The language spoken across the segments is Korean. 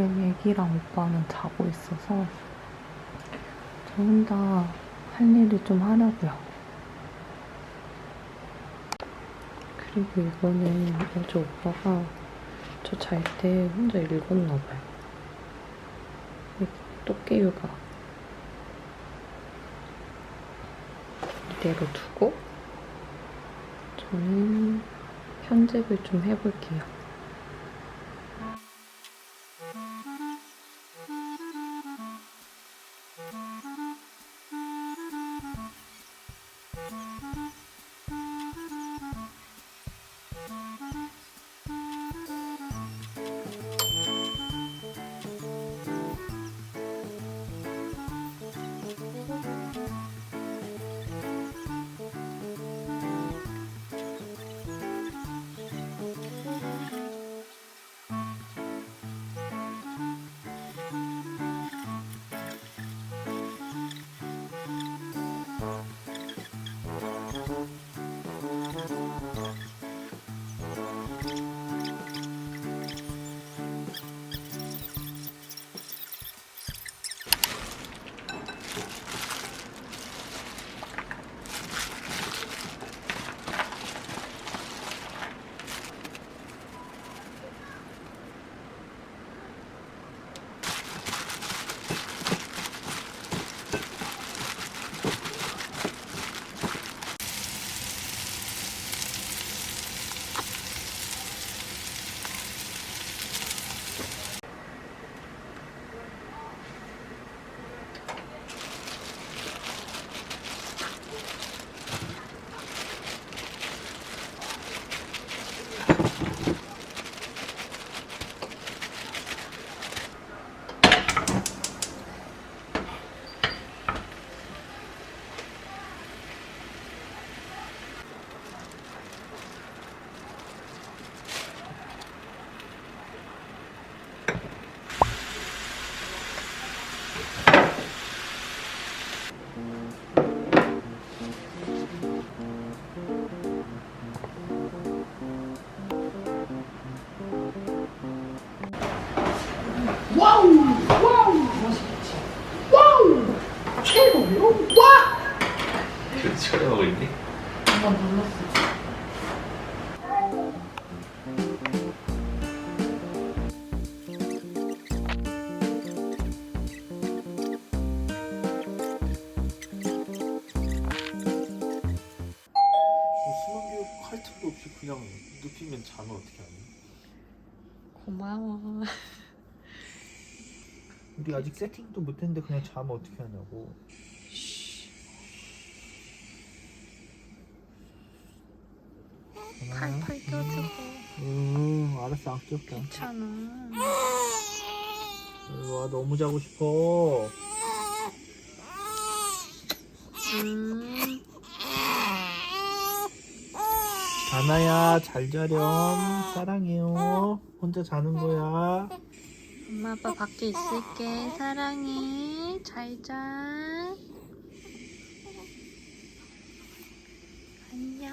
애기랑 오빠는 자고 있어서 저 혼자 할 일을 좀 하려고요. 그리고 이거는 어제 오빠가 저 잘 때 혼자 읽었나 봐요. 이 또깨유가 이대로 두고 저는 편집을 좀 해볼게요. 그냥 눕히면 자면 어떻게 하니? 고마워. 우리 아직 세팅도 못했는데 그냥 자면 어떻게 하냐고 팔팔 껴주고 응 알았어 안 귀엽다 괜찮아. 와 너무 자고 싶어 다나야 잘 자렴 사랑해요 혼자 자는 거야 엄마 아빠 밖에 있을게. 사랑해. 잘 자. 안녕.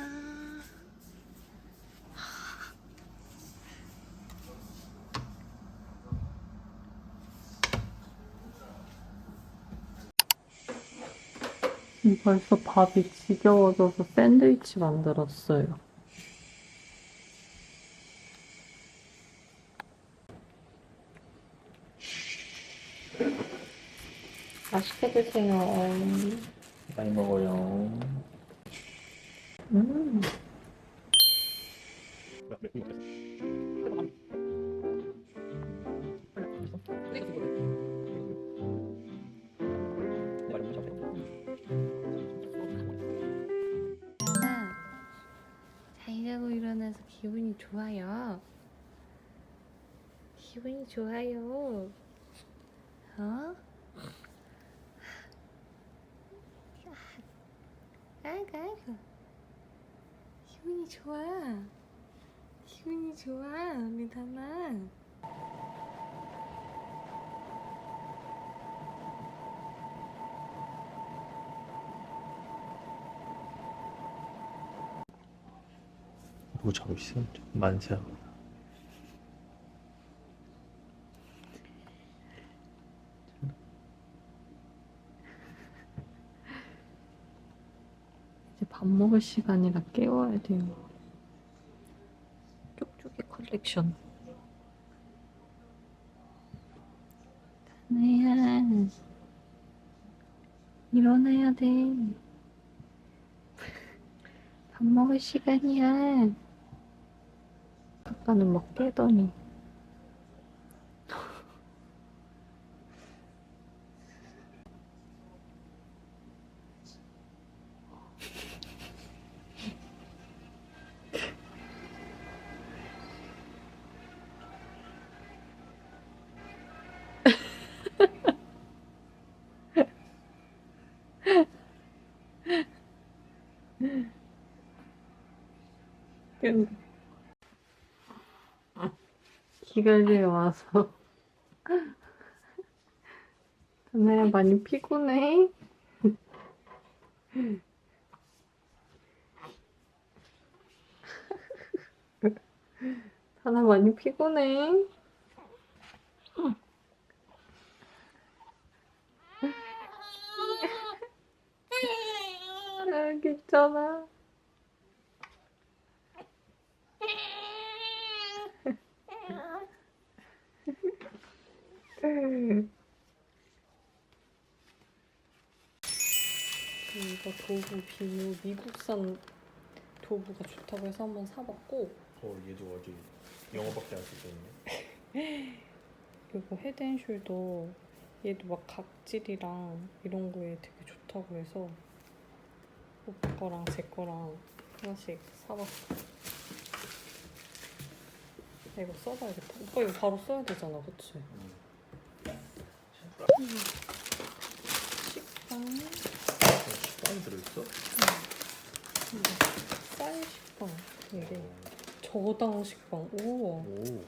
벌써 밥이 지겨워져서 샌드위치 만들었어요. 맛있게 드세요. 많이 먹어요 음. 잘 자고 일어나서 기분이 좋아요. 기분이 좋아요. 어? 아이고 아이고 기분이 좋아 기분이 좋아 다나 뭐 자고 있어? 만세. 이제 밥 먹을 시간이라 깨워야 돼요 쪽쪽이 컬렉션 다나야 일어나야 돼. 밥 먹을 시간이야. 아까는 막 깨더니. 기갈리에 와서 다나야 많이 피곤해? 다나 많이 피곤해? 아, 괜찮아. 이거 도구 비누 미국산 도구가 좋다고 해서 한번 사봤고 어 얘도 아직 영어밖에 안 있네. 이거 헤드앤숄더 얘도 막 각질이랑 이런 거에 되게 좋다고 해서 오빠 거랑 제 거랑 하나씩 사봤어. 나 이거 써봐야겠다. 오빠 이거 바로 써야 되잖아, 그치? 식빵, 식빵이 들어있어? 쌀 식빵 이게 저당 식빵. 우와. 오.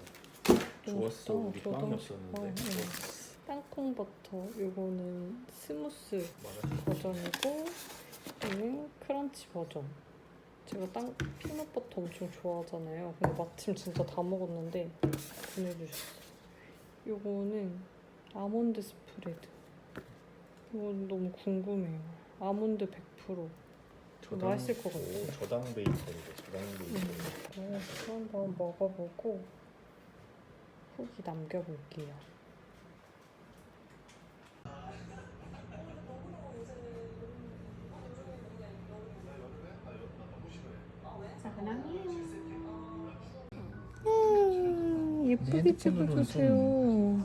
좋았어. 좋다. 우리 저당 빵이었었는데. 식빵, 응. 땅콩 버터. 이거는 스무스 말하지. 버전이고 얘는 크런치 버전. 제가 땅 피넛 버터 엄청 좋아하잖아요. 근데 마침 진짜 다 먹었는데 보내주셨어. 요거는 아몬드 스프레드. 이건 너무 궁금해요. 아몬드 100%. 맛있을 것 같아. 오, 저당 베이컨이래. 저당 베이컨. 음. 그래서 한번 먹어보고 후기 남겨볼게요. 음, 예쁘게 찍어주세요.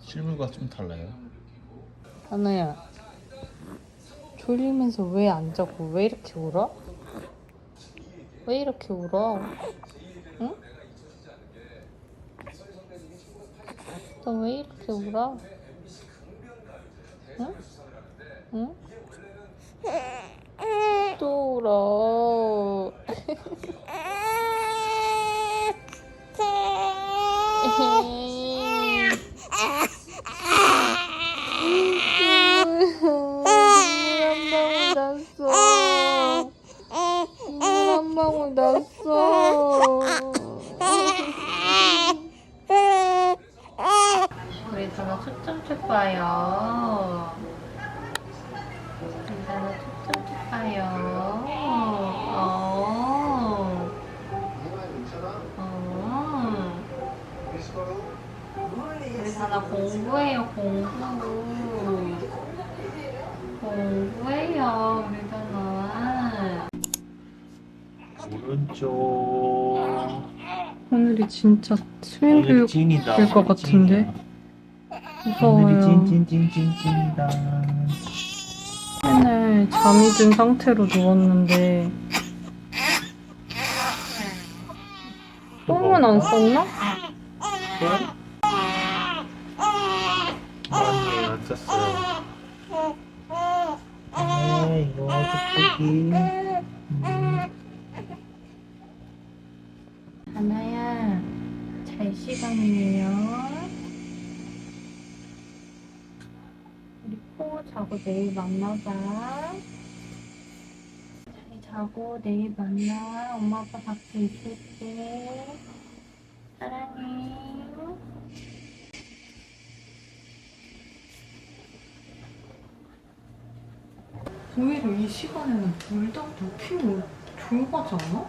실물과 좀 달라요. 하나야, 졸리면서 왜 안 자고 왜 이렇게 울어? 왜 이렇게 울어? 응? 너 왜 이렇게 울어? 응? 응? 또 우리 다나 공부해요, 공부. 공부해요, 우리 다나. 오른쪽. 오늘이 진짜 교육 찐이다. 될것 같은데? 무서워요. 찐찐찐찐찐이다. 맨날 잠이 든 상태로 누웠는데 똥은 안 쌌나? 많 쌌어요. 아이고 토끼 하나야, 잘 시간이에요. 우리 포 자고 내일 만나자. 잘 자고 내일 만나. 엄마 아빠 밖에 있을게. 사랑해. 오히려 이 시간에는 울다가 눕히면 조용하지 않아?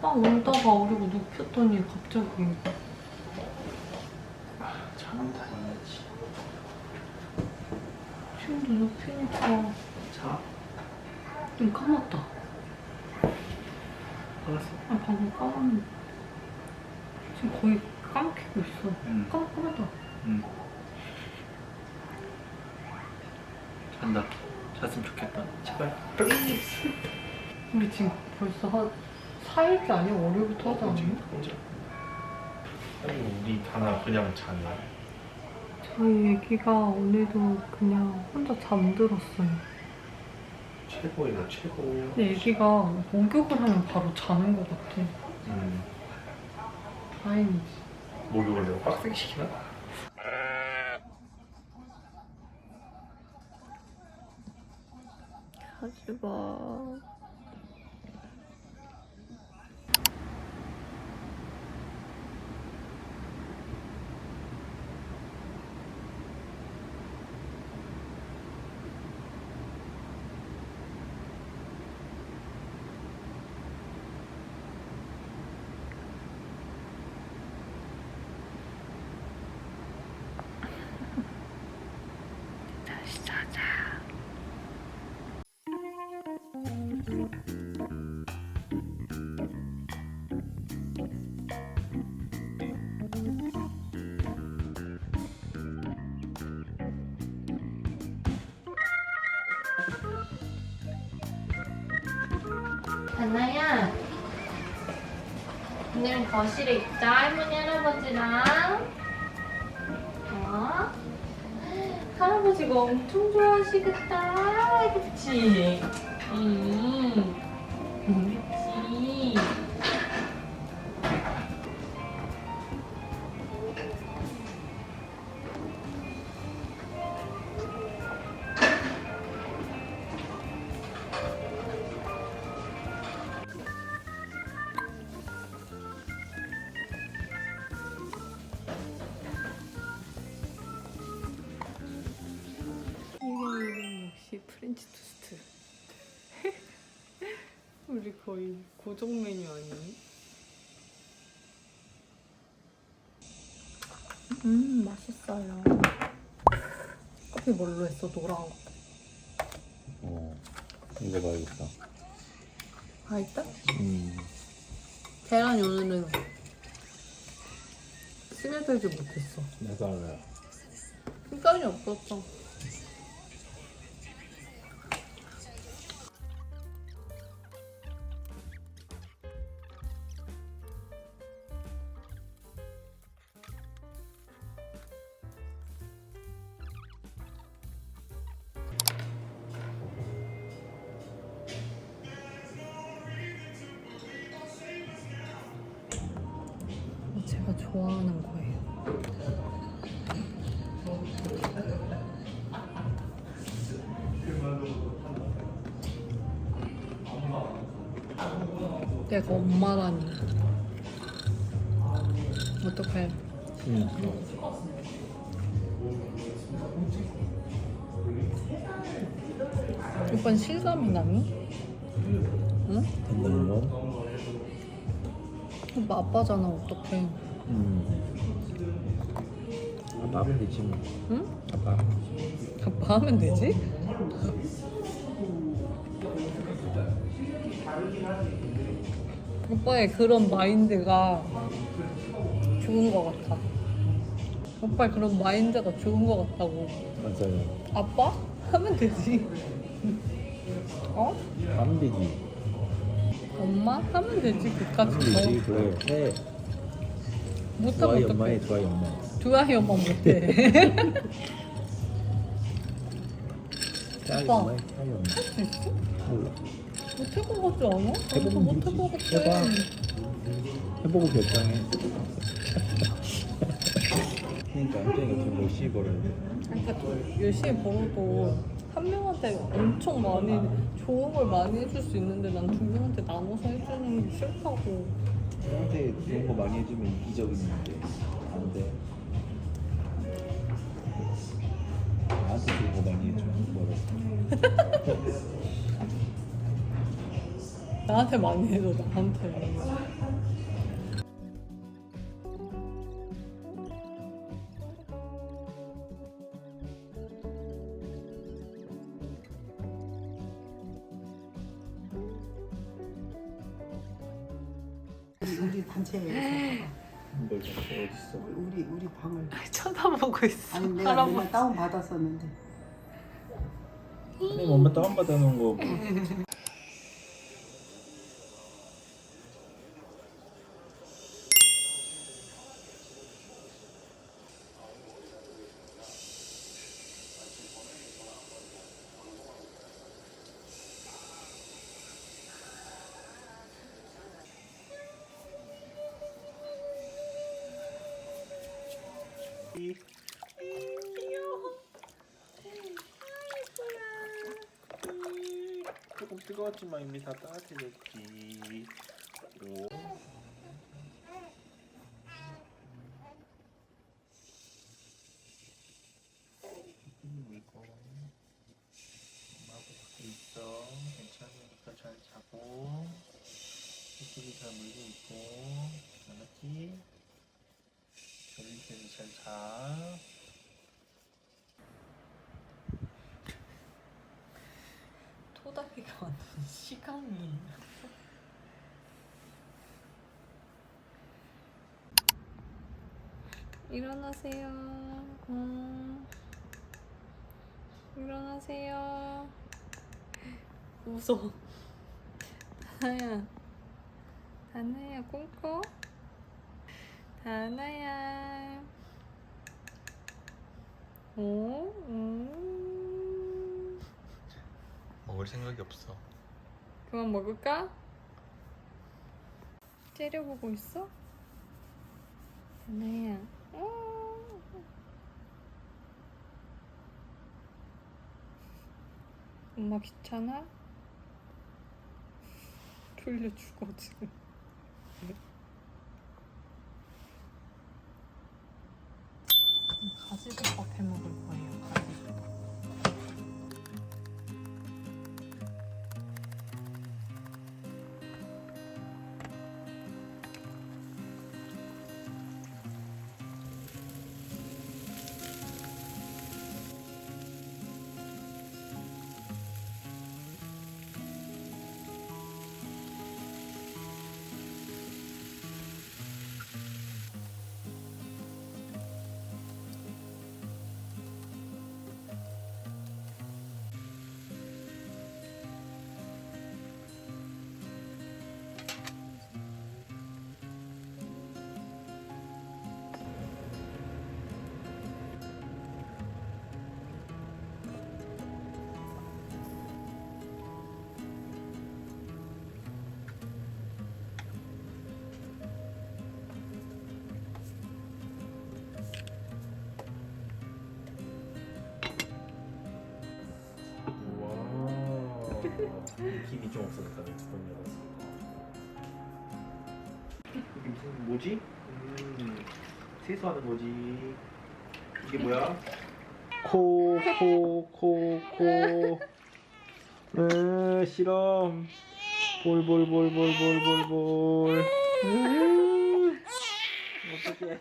딱 울다가 어리고 눕혔더니 갑자기 잠은 다녀야지. 지금도 눕히니까 자, 눈 감았다. 알았어. 아 방금 감았는데 지금 거의 감기고 있어. 응. 깜 감았다. 응. 잔다. 잤으면 좋겠다. 제발. 우리 지금 벌써 한 4일째 아니야? 월요일부터 하지 않았나? 혼자. 아니 우리 하나 그냥 자네. 저희 애기가 오늘도 그냥 혼자 잠들었어요. 최고이다 최고. 근데 애기가 목욕을 하면 바로 자는 것 같아. 음. 다행이지. 목욕을 내가 빡세게 시키나? 하지 마. 하나야. 오늘은 거실에 있자. 할머니 할아버지랑. 어? 할아버지가 엄청 좋아하시겠다. 그치? 응 거의 고정 메뉴 아니니? 음 맛있어요. 커피 뭘로 했어? 노란 거. 어. 근데 맛있다. 아 있다? 음. 계란이 오늘은 스며들지 못했어. 내가 알아요. 식감이 없었어. 좋아하는 거예요. 내가 엄마라니. 어떡해. 음. 오빠는 실감이 나니? 응? 건? 오빠 아빠잖아, 어떡해. 음. 아빠 하면 되지 뭐. 응? 아빠. 아빠 하면 되지? 오빠의 그런 마인드가 좋은 것 같아. 오빠의 그런 마인드가 좋은 것 같다고. 맞아요. 아빠? 하면 되지. 어? 하면 되지. 엄마? 하면 되지. 그까지 하면 되지. 더. 그래. 해. 못하면 좋아요 엄마해 어떡해. 좋아요 엄마. 좋아해 엄마 못해. 있어? 몰라. 못할 것 같지 않아? 나도 해보면 못할 것 되지. 같아. 해봐. 해보고 결정해. 그러니까 안정이가 좀 열심히 벌어야 돼. 그러니까 열심히 벌어도 한 명한테 엄청 많이 좋은 걸 많이 해줄 수 있는데 난 두 명한테 나눠서 해주는 게 싫다고. 나한테 좋은 거 많이 해주면 이기적인데 안 돼. 나한테 좋은 거 많이 해줘. 벌어. 나한테 많이 해줘 나한테. 우리 단체에서 뭘 잡고 어딨어? 우리 우리 방을 쳐다보고 있어. 아니 내가 맨날 다운 받았었는데 엄마 다운받아 놓은 거 뭐. 뜨거웠지만 이미 다 따뜻해졌지. 오. 이거 엄마하고 밖에 있어. 괜찮으니까 잘 자고. 이쪽이 잘 물고 있고. 알았지? 졸릴 때도 잘 자. 토닥이가 완전 시간이. 일어나세요. 음. 일어나세요. 웃어. 다나야. 다나야 꿈꿔. 다나야. 오, 음. 먹을 생각이 없어. 그만 먹을까? 째려보고 있어? 다나야. 어. 엄마 귀찮아? 졸려 죽어 지금. 가지국밥 해 먹을 거예 힘이 좀 없어졌다. 두번 열었어. 이게 무슨 뭐지? 음, 세수하는 거지. 이게 뭐야? 코, 코, 코, 코. 으, 실험. 볼, 볼, 볼, 볼, 볼, 볼, 볼. 으, 어떡해.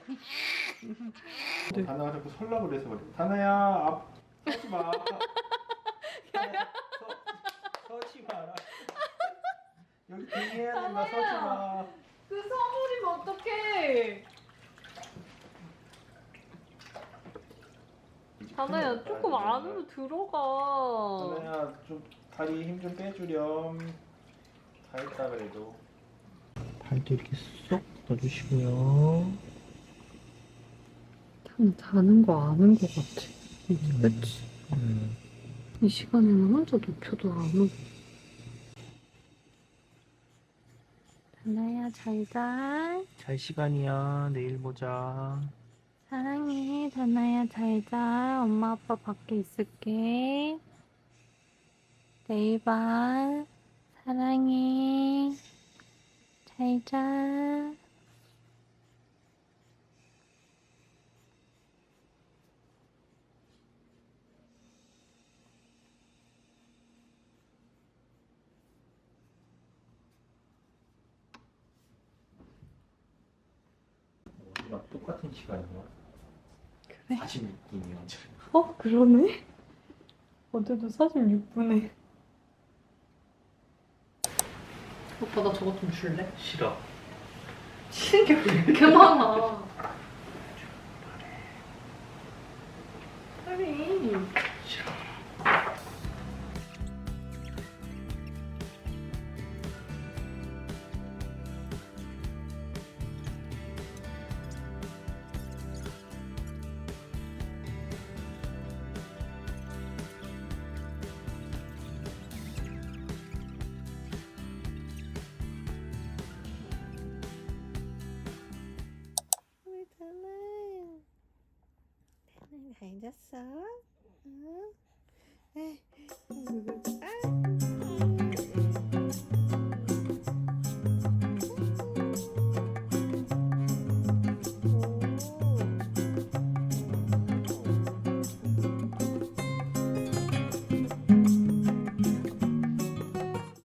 다나가 자꾸 설라고 그래서 그래. 다나야, 앞, 서지 마. 마라. 여기 대기해야 된다, 서지 마. 그 서버리면 어떡해? 다나야 조금 안으로 들어가. 다나야, 좀 다리 힘 좀 빼주렴. 다 했다 그래도. 발도 이렇게 쏙 넣어주시고요. 참 자는 거 아는 거 같아. 그치? 음. 이 시간에는 혼자 눕혀도 안 오고. 다나야 잘 자. 잘 시간이야. 내일 보자. 사랑해 다나야 잘 자. 엄마 아빠 밖에 있을게. 내일 봐. 사랑해. 잘 자. 우리랑 똑같은 시간이야. 그래? 46분이야. 어 그러네. 어제도 46분에. 오빠 나 저거 좀 줄래? 싫어. 치는 게왜 이렇게 많아? 다나야